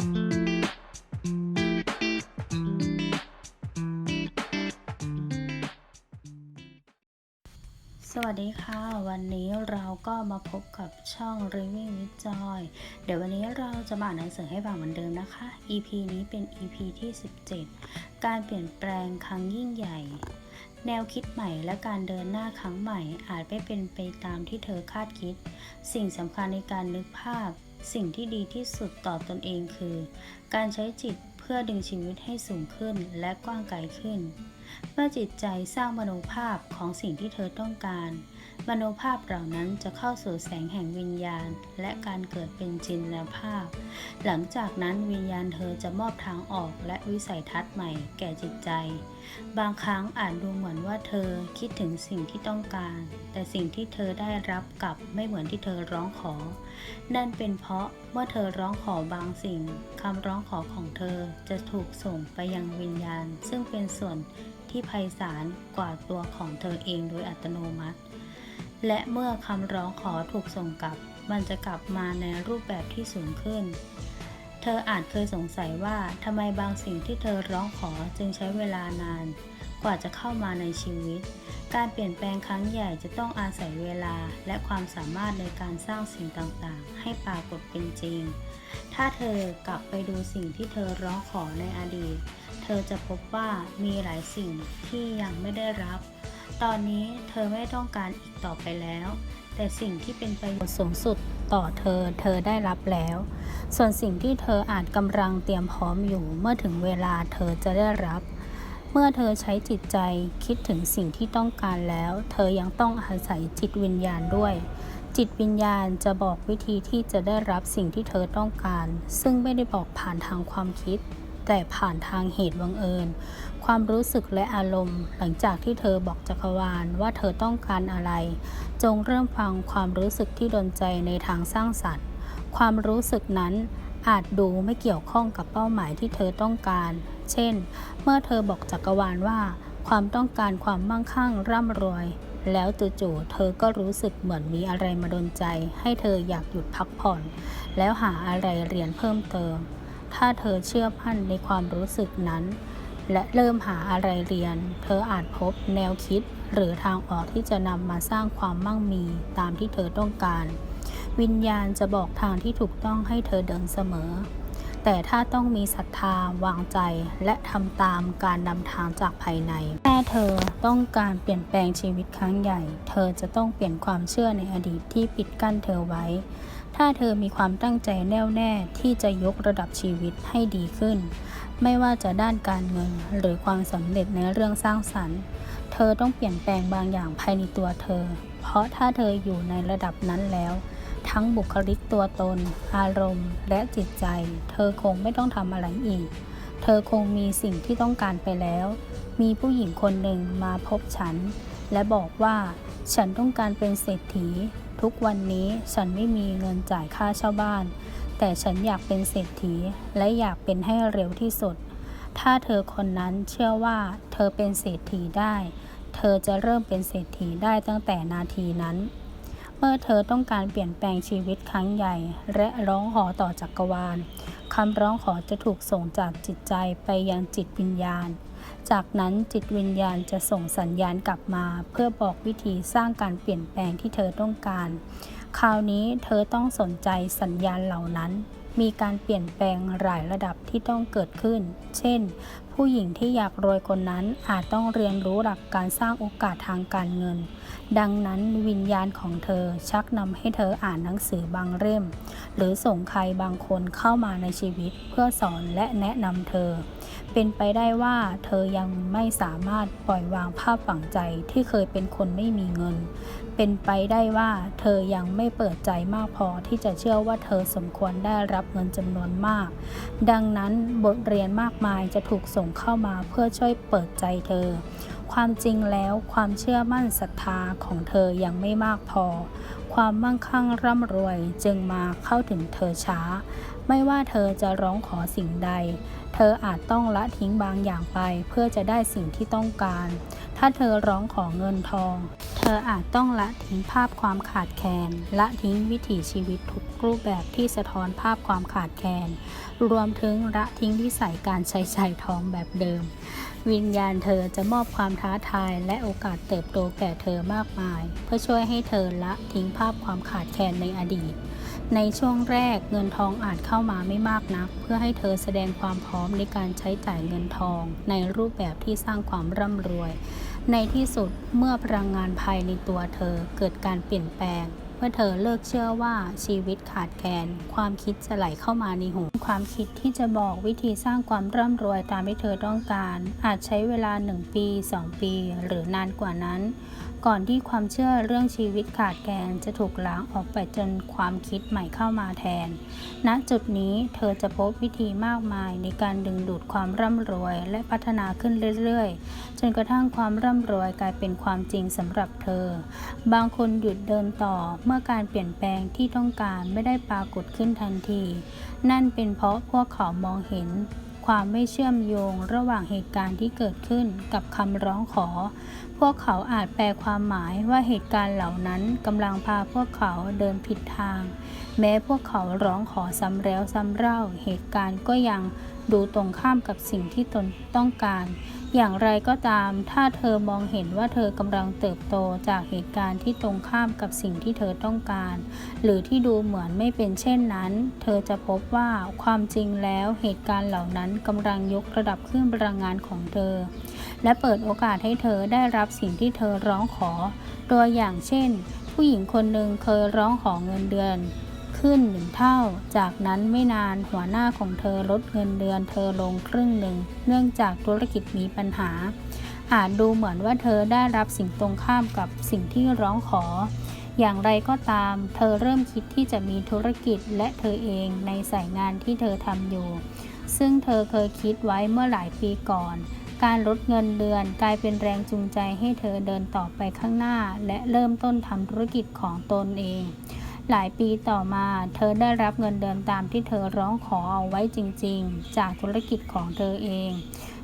สวัสดีค่ะ วันนี้เราก็มาพบกับช่อง Living with Joy เดี๋ยววันนี้เราจะมาอ่านหนังสือให้ฟังเหมือนเดิมนะคะ EP นี้เป็น EP ที่ 17 การเปลี่ยนแปลงครั้งยิ่งใหญ่ แนวคิดใหม่และการเดินหน้าครั้งใหม่อาจไม่เป็นไปตามที่เธอคาดคิด สิ่งสำคัญในการนึกภาพ สิ่งที่ดีที่สุดต่อตนเองคือ การใช้จิตเพื่อดึงชีวิตให้สูงขึ้นและกว้างไกลขึ้น เมื่อจิตใจสร้างมโนภาพของสิ่งที่เธอต้องการ มโนภาพเหล่านั้นจะเข้าสู่แสงแห่งวิญญาณ และการเกิดเป็นจินตภาพ หลังจากนั้นวิญญาณเธอจะมอบทางออกและวิสัยทัศน์ใหม่แก่จิตใจ บางครั้งอาจดูเหมือนว่าเธอคิดถึงสิ่งที่ต้องการ แต่สิ่งที่เธอได้รับกลับไม่เหมือนที่เธอร้องขอ นั่นเป็นเพราะเมื่อเธอร้องขอบางสิ่งคำร้องขอของเธอจะถูกส่งไปยังวิญญาณ ซึ่งเป็นส่วนที่ไพศาลกว่าตัวของเธอเองโดยอัตโนมัติ และเมื่อคำร้องขอถูกส่งกลับ มันจะกลับมาในรูปแบบที่สูงขึ้น เธออาจเคยสงสัยว่าทำไมบางสิ่งที่เธอร้องขอจึงใช้เวลานาน กว่าจะเข้ามาในชีวิต การเปลี่ยนแปลงครั้งใหญ่จะต้องอาศัยเวลาและความสามารถในการสร้างสิ่งต่างๆ ให้ปรากฏเป็นจริง ถ้าเธอกลับไปดูสิ่งที่เธอร้องขอในอดีต เธอจะพบว่ามีหลายสิ่งที่ยังไม่ได้รับ ตอนนี้เธอไม่ต้องการอีกต่อไปแล้ว แต่สิ่งที่เป็นประโยชน์สูงสุดต่อเธอเธอได้รับแล้ว ส่วนสิ่งที่เธออาจกำลังเตรียมพร้อมอยู่เมื่อถึงเวลาเธอจะได้รับ เมื่อเธอใช้จิตใจคิดถึงสิ่งที่ต้องการแล้ว เธอยังต้องอาศัยจิตวิญญาณด้วย จิตวิญญาณจะบอกวิธีที่จะได้รับสิ่งที่เธอต้องการ ซึ่งไม่ได้บอกผ่านทางความคิด แต่ผ่านทางเหตุบังเอิญ ความรู้สึกและอารมณ์ หลังจากที่เธอบอกจักรวาลว่าเธอต้องการอะไร จงเริ่มฟังความรู้สึกที่ดนใจในทางสร้างสรรค์ ความรู้สึกนั้นอาจดูไม่เกี่ยวข้องกับเป้าหมายที่เธอต้องการ เช่น เมื่อเธอบอกจักรวาลว่า ความต้องการความมั่งคั่งร่ำรวย แล้วจู่ๆเธอก็รู้สึกเหมือนมีอะไรมาดนใจ ให้เธออยากหยุดพักผ่อน แล้วหาอะไรเรียนเพิ่มเติม ถ้าเธอเชื่อมั่นในความรู้สึกนั้น และเริ่มหาอะไรเรียน เธออาจพบแนวคิด หรือทางออกที่จะนำมาสร้างความมั่งมีตามที่เธอต้องการ วิญญาณจะบอกทางที่ถูกต้องให้เธอเดินเสมอ แต่ถ้าต้องมีศรัทธาวางใจ และทำตามการนำทางจากภายในแค่เธอต้องการเปลี่ยนแปลงชีวิตครั้งใหญ่ เธอจะต้องเปลี่ยนความเชื่อในอดีตที่ปิดกั้นเธอไว้ ถ้าเธอมีความตั้งใจแน่วแน่ที่จะยกระดับชีวิตให้ดีขึ้น ไม่ว่าจะด้านการเงินหรือความสำเร็จในเรื่องสร้างสรรค์ เธอต้องเปลี่ยนแปลงบางอย่างภายในตัวเธอ เพราะถ้าเธออยู่ในระดับนั้นแล้ว ทั้งบุคลิกตัวตน อารมณ์ และจิตใจ เธอคงไม่ต้องทำอะไรอีก เธอคงมีสิ่งที่ต้องการไปแล้ว มีผู้หญิงคนหนึ่งมาพบฉัน และบอกว่า ฉันต้องการเป็นเศรษฐี ทุกวันนี้ฉันไม่มีเงินจ่ายค่าเช่าบ้าน แต่ฉันอยากเป็นเศรษฐีและอยากเป็นให้เร็วที่สุด ถ้าเธอคนนั้นเชื่อว่าเธอเป็นเศรษฐีได้ เธอจะเริ่มเป็นเศรษฐีได้ตั้งแต่นาทีนั้น เมื่อเธอต้องการเปลี่ยนแปลงชีวิตครั้งใหญ่ และร้องขอต่อจักรวาลคำร้องขอจะถูกส่งจากจิตใจไปยังจิตวิญญาณ จากนั้นจิตวิญญาณจะส่งสัญญาณกลับมา เพื่อบอกวิธีสร้างการเปลี่ยนแปลงที่เธอต้องการ คราวนี้เธอต้องสนใจสัญญาณเหล่านั้น มีการเปลี่ยนแปลงหลายระดับที่ต้องเกิดขึ้น เช่น ผู้หญิงที่อยากรวยคนนั้นอาจต้องเรียนรู้หลักการสร้างโอกาสทางการเงิน ดังนั้นวิญญาณของเธอชักนำให้เธออ่านหนังสือบางเล่ม หรือส่งใครบางคนเข้ามาในชีวิตเพื่อสอนและแนะนำเธอ เป็นไปได้ว่าเธอยังไม่สามารถปล่อยวางภาพฝังใจที่เคยเป็นคนไม่มีเงิน เป็นไปได้ว่าเธอยังไม่เปิดใจมากพอที่จะเชื่อว่าเธอสมควรได้รับเงินจำนวนมาก ดังนั้นบทเรียนมากมายจะถูกส่งเข้ามาเพื่อช่วยเปิดใจเธอ ความจริงแล้วความเชื่อมั่นศรัทธาของเธอยังไม่มากพอ ความมั่งคั่งร่ำรวยจึงมาเข้าถึงเธอช้า ไม่ว่าเธอจะร้องขอสิ่งใด ธออาจต้องละทิ้งบางอย่างไปเพื่อจะได้สิ่งที่ต้องการ ถ้าเธอร้องขอเงินทอง เธออาจต้องละทิ้งภาพความขาดแคลน ละทิ้งวิถีชีวิตทุกรูปแบบที่สะท้อนภาพความขาดแคลน รวมถึงละทิ้งที่ใส่การใช้ใช้ทองแบบเดิม วิญญาณเธอจะมอบความท้าทายและโอกาสเติบโตแก่เธอมากมาย เพื่อช่วยให้เธอละทิ้งภาพความขาดแคลนในอดีต ในช่วงแรกเงินทองอาจเข้ามาไม่มากนัก เพื่อให้เธอแสดงความพร้อมในการใช้จ่ายเงินทอง ในรูปแบบที่สร้างความร่ำรวย ในที่สุดเมื่อพลังงานภายในตัวเธอเกิดการเปลี่ยนแปลงเมื่อเธอเลิกเชื่อว่าชีวิตขาดแคลนความคิดจะไหลเข้ามาในหูความคิดที่จะบอกวิธีสร้างความร่ำรวยตามที่เธอต้องการ อาจใช้เวลา 1 ปี 2 ปี หรือนานกว่านั้น ก่อนที่ความเชื่อเรื่องชีวิตขาดแคลนจะถูกล้างออกไปจนความคิดใหม่เข้ามาแทน ณ จุดนี้เธอจะพบวิธีมากมายในการดึงดูดความร่ำรวยและพัฒนาขึ้นเรื่อยๆ จนกระทั่งความร่ำรวยกลายเป็นความจริงสำหรับเธอ บางคนหยุดเดินต่อเมื่อการเปลี่ยนแปลงที่ต้องการไม่ได้ปรากฏขึ้นทันที นั่นเป็นเพราะพวกเขามองเห็นความไม่เชื่อมโยงระหว่างเหตุการณ์ที่เกิดขึ้นกับคำร้องขอ พวกเขาอาจแปลความหมายว่าเหตุการณ์เหล่านั้นกำลังพาพวกเขาเดินผิดทาง แม้พวกเขาร้องขอซ้ำแล้วซ้ำเล่า เหตุการณ์ก็ยังดูตรงข้ามกับสิ่งที่ตนต้องการ อย่างไรก็ตาม ถ้าเธอมองเห็นว่าเธอกำลังเติบโตจากเหตุการณ์ที่ตรงข้ามกับสิ่งที่เธอต้องการ หรือที่ดูเหมือนไม่เป็นเช่นนั้น เธอจะพบว่าความจริงแล้วเหตุการณ์เหล่านั้นกำลังยกระดับเครื่องพลังงานของเธอ และเปิดโอกาสให้เธอได้รับสิ่งที่เธอร้องขอ ตัวอย่างเช่น ผู้หญิงคนหนึ่งเคยร้องขอเงินเดือน ขึ้นหนึ่งเท่า จากนั้นไม่นานหัวหน้าของเธอลดเงินเดือนเธอลงครึ่งหนึ่ง เนื่องจากธุรกิจมีปัญหา อาจดูเหมือนว่าเธอได้รับสิ่งตรงข้ามกับสิ่งที่ร้องขออย่างไรก็ตาม เธอเริ่มคิดที่จะมีธุรกิจและเธอเองในสายงานที่เธอทำอยู่ ซึ่งเธอเคยคิดไว้เมื่อหลายปีก่อน การลดเงินเดือนกลายเป็นแรงจูงใจให้เธอเดินต่อไปข้างหน้า และเริ่มต้นทำธุรกิจของตนเอง หลายปีต่อมา เธอได้รับเงินเดือนตามที่เธอร้องขอเอาไว้จริง ๆ จากธุรกิจของเธอเอง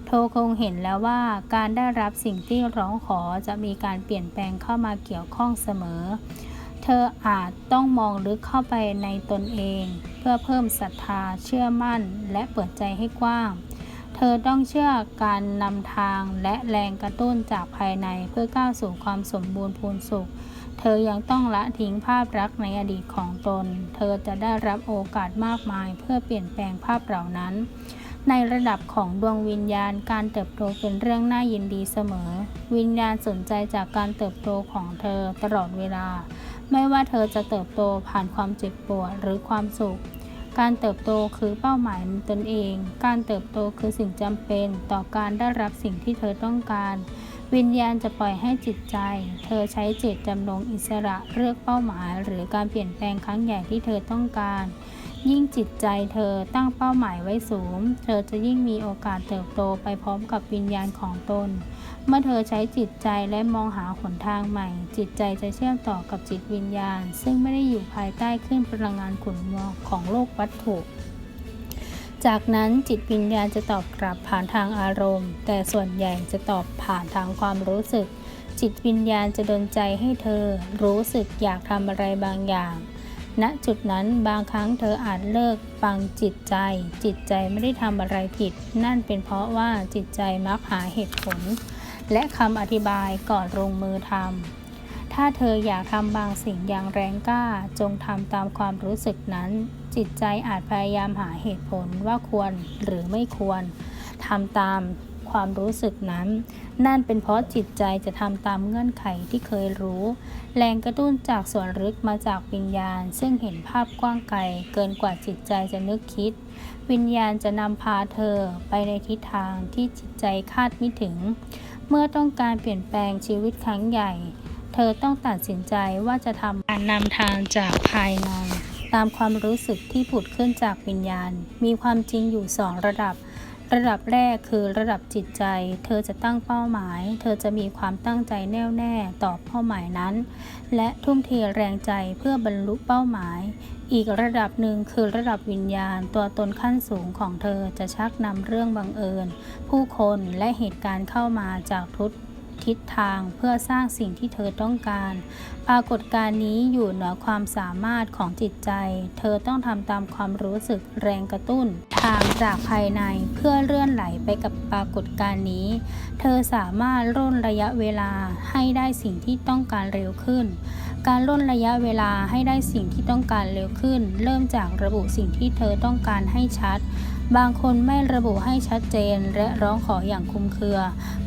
เธอคงเห็นแล้วว่าการได้รับสิ่งที่ร้องขอจะมีการเปลี่ยนแปลงเข้ามาเกี่ยวข้องเสมอ เธออาจต้องมองลึกเข้าไปในตนเอง เพื่อเพิ่มศรัทธาเชื่อมั่น และเปิดใจให้กว้าง เธอต้องเชื่อการนำทางและแรงกระตุ้นจากภายในเพื่อก้าวสู่ความสมบูรณ์พูนสุข เธอยังต้องละทิ้งภาพรักในอดีตของตน เธอจะได้รับโอกาสมากมายเพื่อเปลี่ยนแปลงภาพเหล่านั้น ในระดับของดวงวิญญาณการเติบโตเป็นเรื่องน่ายินดีเสมอ วิญญาณสนใจจากการเติบโตของเธอตลอดเวลา ไม่ว่าเธอจะเติบโตผ่านความเจ็บปวดหรือความสุข การเติบโตคือเป้าหมายตนเอง การเติบโตคือสิ่งจำเป็นต่อการได้รับสิ่งที่เธอต้องการ วิญญาณจะปล่อยให้จิตใจ เธอใช้เจตจำนงอิสระเลือกเป้าหมาย หรือการเปลี่ยนแปลงครั้งใหญ่ที่เธอต้องการ ยิ่งจิตใจเธอตั้งเป้าหมายไว้สูง เธอจะยิ่งมีโอกาสเติบโตไปพร้อมกับวิญญาณของตน เมื่อเธอใช้จิตใจและมองหาหนทางใหม่ จิตใจจะเชื่อมต่อกับจิตวิญญาณ ซึ่งไม่ได้อยู่ภายใต้คลื่นพลังงานขุ่นมัวของโลกวัตถุ จากนั้นจิตวิญญาณจะตอบกลับผ่านทางอารมณ์ แต่ส่วนใหญ่จะตอบผ่านทางความรู้สึก จิตวิญญาณจะดลใจให้เธอ รู้สึกอยากทำอะไรบางอย่าง ณจุดนั้นบางครั้งเธออาจเลิกฟังจิตใจ จิตใจไม่ได้ทำอะไรผิด นั่นเป็นเพราะว่าจิตใจมักหาเหตุผล และคำอธิบายก่อนลงมือทำถ้าเธออยากทำบางสิ่งอย่างแรงกล้า จงทำตามความรู้สึกนั้น จิตใจอาจพยายามหาเหตุผลว่าควรหรือไม่ควรทำตาม ความรู้สึกนั้น นั่นเป็นเพราะจิตใจจะทำตามเงื่อนไขที่เคยรู้ แรงกระตุ้นจากส่วนลึกมาจากวิญญาณ ซึ่งเห็นภาพกว้างไกลเกินกว่าจิตใจจะนึกคิด วิญญาณจะนำพาเธอไปในทิศทางที่จิตใจคาดไม่ถึง เมื่อต้องการเปลี่ยนแปลงชีวิตครั้งใหญ่ เธอต้องตัดสินใจว่าจะทำการนำทางจากภายในตามความรู้สึกที่ผุดขึ้นจากวิญญาณ มีความจริงอยู่สองระดับ ระดับแรกคือระดับจิตใจ เธอจะตั้งเป้าหมาย เธอจะมีความตั้งใจแน่วแน่ต่อเป้าหมายนั้น และทุ่มเทแรงใจเพื่อบรรลุเป้าหมาย อีกระดับหนึ่งคือระดับวิญญาณ ตัวตนขั้นสูงของเธอจะชักนำเรื่องบังเอิญ ผู้คนและเหตุการณ์เข้ามาจากทุก ทิศทางเพื่อสร้างสิ่งที่เธอต้องการ ปรากฏการณ์นี้อยู่เหนือความสามารถของจิตใจ เธอต้องทำตามความรู้สึกแรงกระตุ้น ทางจากภายในเพื่อเลื่อนไหลไปกับปรากฏการณ์นี้ เธอสามารถร่นระยะเวลาให้ได้สิ่งที่ต้องการเร็วขึ้น การล่นระยะเวลาให้ได้สิ่งที่ต้องการเร็วขึ้น เริ่มจากระบุสิ่งที่เธอต้องการให้ชัด บางคนไม่ระบุให้ชัดเจน และร้องขออย่างคุมเครือ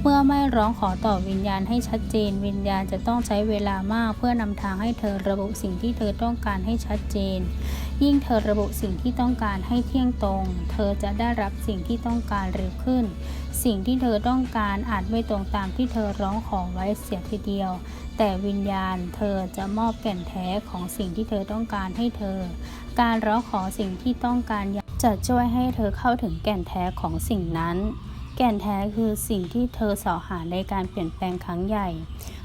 เมื่อไม่ร้องขอต่อวิญญาณให้ชัดเจน วิญญาณจะต้องใช้เวลามากเพื่อนำทางให้เธอระบุสิ่งที่เธอต้องการให้ชัดเจน ยิ่งเธอระบุสิ่งที่ต้องการให้เที่ยงตรง เธอจะได้รับสิ่งที่ต้องการเร็วขึ้น สิ่งที่เธอต้องการอาจไม่ตรงตามที่เธอร้องขอไว้เสียทีเดียว แต่วิญญาณเธอจะมอบแก่นแท้ของสิ่งที่เธอต้องการให้เธอ การร้องขอสิ่งที่ต้องการ จะช่วยให้เธอเข้าถึงแก่นแท้ของสิ่งนั้น แก่นแท้คือสิ่งที่เธอสอหาในการเปลี่ยนแปลงครั้งใหญ่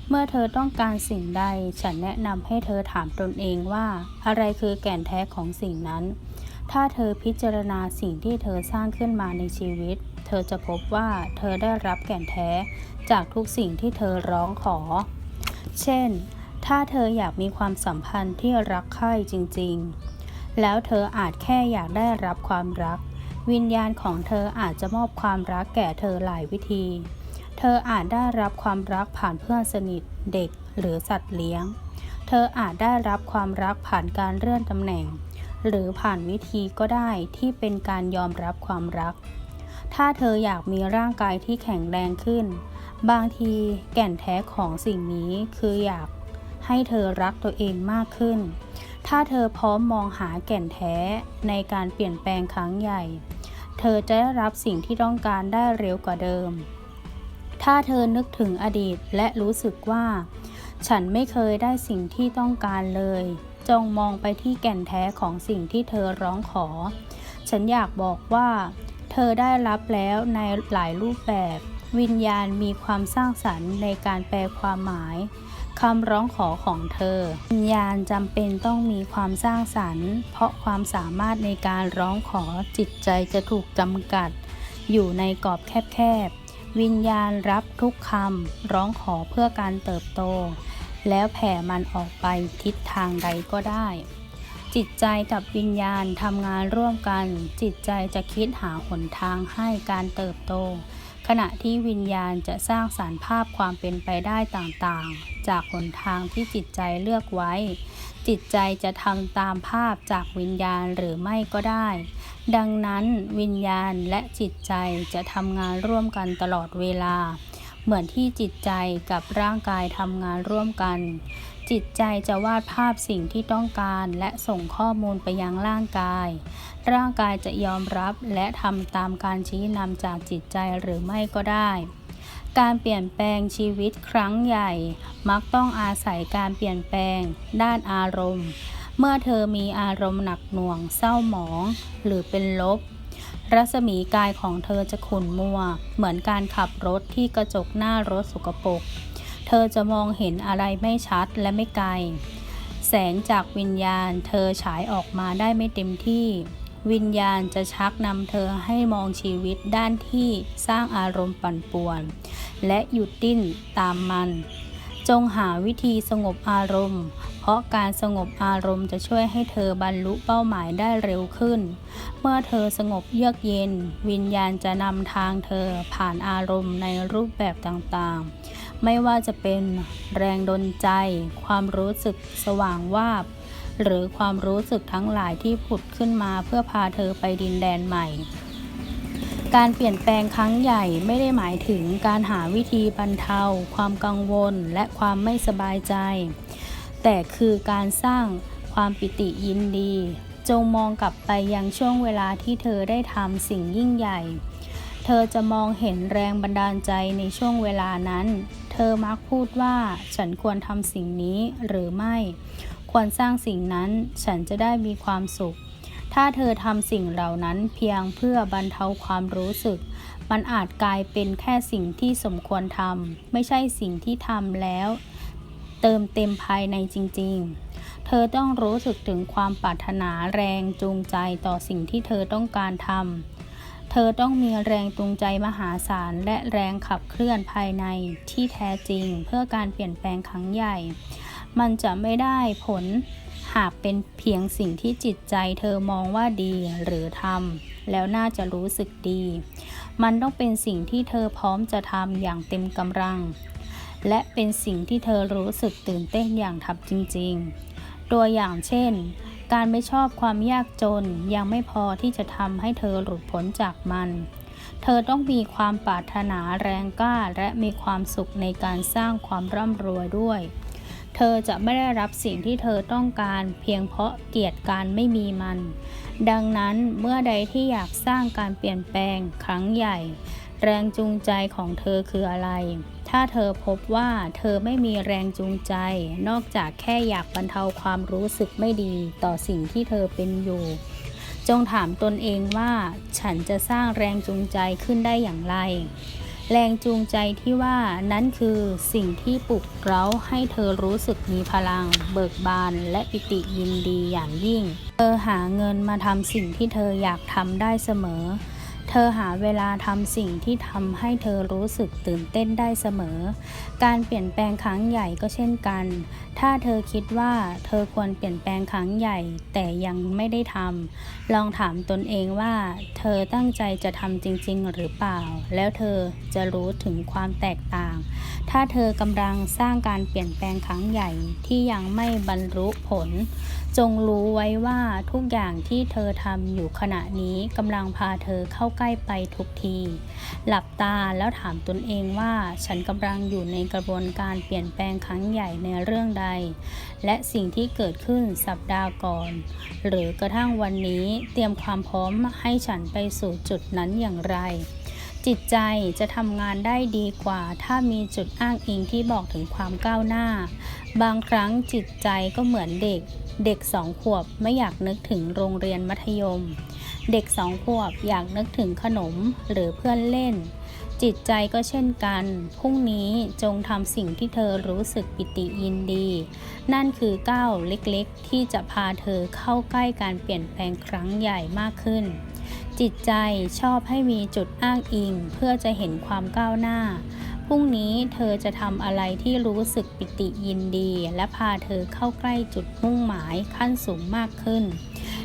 เมื่อเธอต้องการสิ่งใด ฉันแนะนำให้เธอถามตนเองว่า อะไรคือแก่นแท้ของสิ่งนั้น ถ้าเธอพิจารณาสิ่งที่เธอสร้างขึ้นมาในชีวิต เธอจะพบว่าเธอได้รับแก่นแท้ จากทุกสิ่งที่เธอร้องขอ เช่น ถ้าเธออยากมีความสัมพันธ์ที่รักใคร่จริง ๆ แล้วเธออาจแค่อยากได้รับความรัก วิญญาณของเธออาจจะมอบความรักแก่เธอหลายวิธี เธออาจได้รับความรักผ่านเพื่อนสนิทเด็กหรือสัตว์เลี้ยง เธออาจได้รับความรักผ่านการเลื่อนตำแหน่ง หรือผ่านวิธีก็ได้ที่เป็นการยอมรับความรัก ถ้าเธออยากมีร่างกายที่แข็งแรงขึ้น บางทีแก่นแท้ของสิ่งนี้คืออยากให้เธอรักตัวเองมากขึ้น ถ้าเธอพร้อมมองหาแก่นแท้ในการเปลี่ยนแปลงครั้งใหญ่ เธอจะได้รับสิ่งที่ต้องการได้เร็วกว่าเดิม ถ้าเธอนึกถึงอดีตและรู้สึกว่า ฉันไม่เคยได้สิ่งที่ต้องการเลย จงมองไปที่แก่นแท้ของสิ่งที่เธอร้องขอ ฉันอยากบอกว่า เธอได้รับแล้วในหลายรูปแบบ วิญญาณมีความสร้างสรรค์ในการแปลความหมาย คำร้องขอของเธอ วิญญาณจำเป็นต้องมีความสร้างสรรค์ เพราะความสามารถในการร้องขอจิตใจจะถูกจำกัด อยู่ในกรอบแคบๆ วิญญาณรับทุกคำร้องขอเพื่อการเติบโต แล้วแผ่มันออกไปทิศทางใดก็ได้ จิตใจกับวิญญาณทำงานร่วมกัน จิตใจจะคิดหาหนทางให้การเติบโต ขณะที่วิญญาณจะสร้างสารรค์ภาพความเป็นไปได้ต่างๆ จากหนทางที่จิตใจเลือกไว้ จิตใจจะทำตามภาพจากวิญญาณหรือไม่ก็ได้ ดังนั้นวิญญาณและจิตใจจะทำงานร่วมกันตลอดเวลา เหมือนที่จิตใจกับร่างกายทำงานร่วมกัน จิตใจจะวาดภาพสิ่งที่ต้องการและส่งข้อมูลไปยังร่างกาย ร่างกายจะยอมรับและทำตามการชี้นำจากจิตใจหรือไม่ก็ได้ การเปลี่ยนแปลงชีวิตครั้งใหญ่ มักต้องอาศัยการเปลี่ยนแปลงด้านอารมณ์ เมื่อเธอมีอารมณ์หนักหน่วง เศร้าหมอง หรือเป็นลบ รัศมีกายของเธอจะขุ่นมัว เหมือนการขับรถที่กระจกหน้ารถสกปรก เธอจะมองเห็นอะไรไม่ชัดและไม่ไกล แสงจากวิญญาณเธอฉายออกมาได้ไม่เต็มที่ วิญญาณจะชักนำเธอให้มองชีวิตด้านที่สร้างอารมณ์ปั่นป่วน และหยุดดิ้นตามมัน จงหาวิธีสงบอารมณ์ เพราะการสงบอารมณ์จะช่วยให้เธอบรรลุเป้าหมายได้เร็วขึ้น เมื่อเธอสงบเยือกเย็น วิญญาณจะนำทางเธอผ่านอารมณ์ในรูปแบบต่างๆ ไม่ว่าจะเป็นแรงดลใจ ความรู้สึกสว่างวาบ หรือความรู้สึกทั้งหลายที่ผุดขึ้นมาเพื่อพาเธอไปดินแดนใหม่ การเปลี่ยนแปลงครั้งใหญ่ไม่ได้หมายถึงการหาวิธีบรรเทา ความกังวลและความไม่สบายใจ แต่คือการสร้างความปิติยินดี จงมองกลับไปยังช่วงเวลาที่เธอได้ทำสิ่งยิ่งใหญ่ เธอจะมองเห็นแรงบันดาลใจในช่วงเวลานั้น เธอมักพูดว่าฉันควรทำสิ่งนี้หรือไม่ ควรสร้างสิ่งนั้นฉันจะได้มีความสุข ถ้าเธอทำสิ่งเหล่านั้นเพียงเพื่อบรรเทาความรู้สึก มันอาจกลายเป็นแค่สิ่งที่สมควรทำไม่ใช่สิ่งที่ทำแล้ว เติมเต็มภายในจริง ๆเธอต้องรู้สึกถึงความปรารถนาแรงจูงใจต่อสิ่งที่เธอต้องการทำ เธอต้องมีแรงจูงใจมหาศาลและแรงขับเคลื่อนภายในที่แท้จริง เพื่อการเปลี่ยนแปลงครั้งใหญ่ มันจะไม่ได้ผล หากเป็นเพียงสิ่งที่จิตใจเธอมองว่าดีหรือทำแล้วน่าจะรู้สึกดี มันต้องเป็นสิ่งที่เธอพร้อมจะทำอย่างเต็มกำลัง และเป็นสิ่งที่เธอรู้สึกตื่นเต้นอย่างทับจริง ๆ ตัวอย่างเช่น การไม่ชอบความยากจนยังไม่พอที่จะทำให้เธอหลุดพ้นจากมันเธอต้องมีความปรารถนาแรงกล้าและมีความสุขในการสร้างความร่ำรวยด้วย เธอจะไม่ได้รับสิ่งที่เธอต้องการเพียงเพราะเกียดการไม่มีมัน ดังนั้นเมื่อใดที่อยากสร้างการเปลี่ยนแปลงครั้งใหญ่ แรงจูงใจของเธอคืออะไร ถ้าเธอพบว่าเธอไม่มีแรงจูงใจ นอกจากแค่อยากบรรเทาความรู้สึกไม่ดีต่อสิ่งที่เธอเป็นอยู่ จงถามตนเองว่า ฉันจะสร้างแรงจูงใจขึ้นได้อย่างไร แรงจูงใจที่ว่านั้นคือสิ่งที่ปลุกเร้าให้เธอรู้สึกมีพลัง เบิกบานและปิติยินดีอย่างยิ่ง เธอหาเงินมาทำสิ่งที่เธออยากทำได้เสมอ ธอหาเวลาทำสิ่งที่ทำให้เธอรู้สึกตื่นเต้นได้เสมอ การเปลี่ยนแปลงครั้งใหญ่ก็เช่นกัน ถ้าเธอคิดว่าเธอควรเปลี่ยนแปลงครั้งใหญ่ แต่ยังไม่ได้ทำลองถามตนเองว่า เธอตั้งใจจะทำจริง ๆ หรือเปล่า แล้วเธอจะรู้ถึงความแตกต่าง ถ้าเธอกำลังสร้างการเปลี่ยนแปลงครั้งใหญ่ที่ยังไม่บรรลุผล จงรู้ไว้ว่าทุกอย่างที่เธอทำอยู่ขณะนี้กำลังพาเธอเข้าใกล้ไปทุกที หลับตาแล้วถามตนเองว่าฉันกำลังอยู่ในกระบวนการเปลี่ยนแปลงครั้งใหญ่ในเรื่องใด และสิ่งที่เกิดขึ้นสัปดาห์ก่อน หรือกระทั่งวันนี้เตรียมความพร้อมให้ฉันไปสู่จุดนั้นอย่างไร จิตใจจะทำงานได้ดีกว่า ถ้ามีจุดอ้างอิงที่บอกถึงความก้าวหน้า บางครั้งจิตใจก็เหมือนเด็ก เด็กสองขวบไม่อยากนึกถึงโรงเรียนมัธยม เด็กสองขวบอยากนึกถึงขนมหรือเพื่อนเล่น จิตใจก็เช่นกันพรุ่งนี้จงทำสิ่งที่เธอรู้สึกปิติยินดี นั่นคือก้าวเล็กๆ ที่จะพาเธอเข้าใกล้การเปลี่ยนแปลงครั้งใหญ่มากขึ้น จิตใจชอบให้มีจุดอ้างอิง เพื่อจะเห็นความก้าวหน้า พรุ่งนี้เธอจะทำอะไรที่รู้สึกปิติยินดี และพาเธอเข้าใกล้จุดมุ่งหมายขั้นสูงมากขึ้น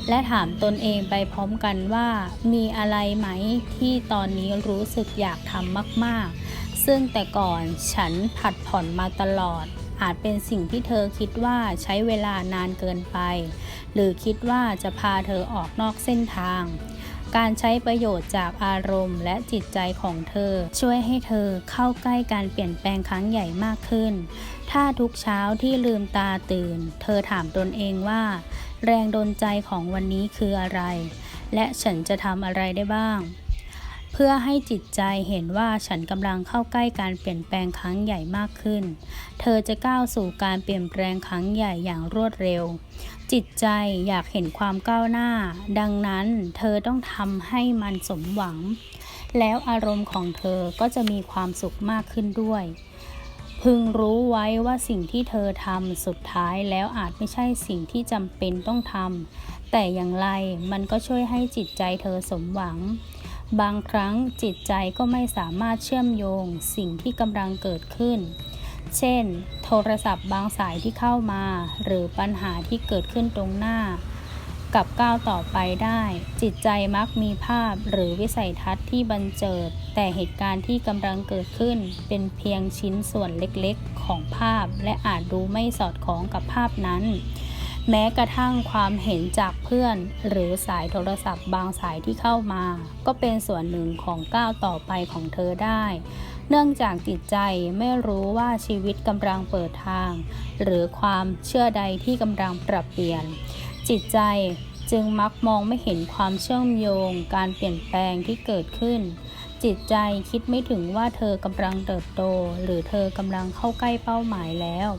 และถามตนเองไปพร้อมกันว่า มีอะไรไหมที่ตอนนี้รู้สึกอยากทำมาก ๆ ซึ่งแต่ก่อนฉันผัดผ่อนมาตลอดอาจเป็นสิ่งที่เธอคิดว่าใช้เวลานานเกินไป หรือคิดว่าจะพาเธอออกนอกเส้นทาง การใช้ประโยชน์จากอารมณ์และจิตใจของเธอ ช่วยให้เธอเข้าใกล้การเปลี่ยนแปลงครั้งใหญ่มากขึ้น ถ้าทุกเช้าที่ลืมตาตื่น เธอถามตนเองว่า แรงดลใจของวันนี้คืออะไร และฉันจะทำอะไรได้บ้าง เพื่อให้จิตใจเห็นว่าฉันกำลังเข้าใกล้การเปลี่ยนแปลงครั้งใหญ่มากขึ้น เธอจะก้าวสู่การเปลี่ยนแปลงครั้งใหญ่อย่างรวดเร็ว จิตใจอยากเห็นความก้าวหน้า ดังนั้นเธอต้องทำให้มันสมหวัง แล้วอารมณ์ของเธอก็จะมีความสุขมากขึ้นด้วย พึงรู้ไว้ว่าสิ่งที่เธอทำสุดท้ายแล้วอาจไม่ใช่สิ่งที่จำเป็นต้องทำแต่อย่างไรมันก็ช่วยให้จิตใจเธอสมหวัง บางครั้งจิตใจก็ไม่สามารถเชื่อมโยงสิ่งที่กำลังเกิดขึ้น เช่น โทรศัพท์บางสายที่เข้ามา หรือปัญหาที่เกิดขึ้นตรงหน้า กับก้าวต่อไปได้ จิตใจมักมีภาพหรือวิสัยทัศน์ที่บันเจิด แต่เหตุการณ์ที่กำลังเกิดขึ้น เป็นเพียงชิ้นส่วนเล็กๆ ของภาพ และอาจดูไม่สอดคล้องกับภาพนั้น แม้กระทั่งความเห็นจากเพื่อน หรือสายโทรศัพท์บางสายที่เข้ามา ก็เป็นส่วนหนึ่งของก้าวต่อไปของเธอได้ เนื่องจากจิตใจไม่รู้ว่าชีวิตกำลังเปิดทาง หรือความเชื่อใดที่กำลังปรับเปลี่ยน จิตใจจึงมักมองไม่เห็นความเชื่อมโยง การเปลี่ยนแปลงที่เกิดขึ้น จิตใจคิดไม่ถึงว่าเธอกำลังเติบโต หรือเธอกำลังเข้าใกล้เป้าหมายแล้ว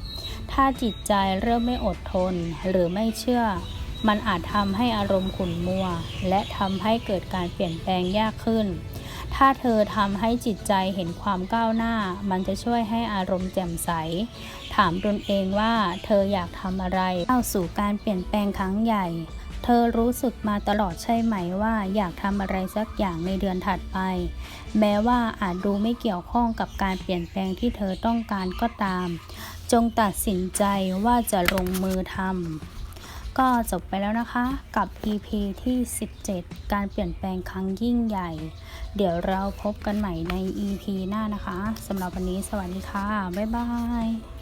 ถ้าจิตใจเริ่มไม่อดทนหรือไม่เชื่อ มันอาจทำให้อารมณ์ขุ่นมัว และทำให้เกิดการเปลี่ยนแปลงยากขึ้น ถ้าเธอทำให้จิตใจเห็นความก้าวหน้า มันจะช่วยให้อารมณ์แจ่มใส ถามตนเองว่าเธออยากทำอะไรเข้าสู่การเปลี่ยนแปลงครั้งใหญ่ เธอรู้สึกมาตลอดใช่ไหมว่าอยากทำอะไรสักอย่างในเดือนถัดไป แม้ว่าอาจดูไม่เกี่ยวข้องกับการเปลี่ยนแปลงที่เธอต้องการก็ตาม จงตัดสินใจว่าจะลงมือทำก็จบไปแล้วนะคะกับ EP ที่ 17 การเปลี่ยนแปลงครั้งยิ่งใหญ่ เดี๋ยวเราพบกันใหม่ใน EP หน้านะคะสำหรับวันนี้สวัสดีค่ะ บ๊ายบาย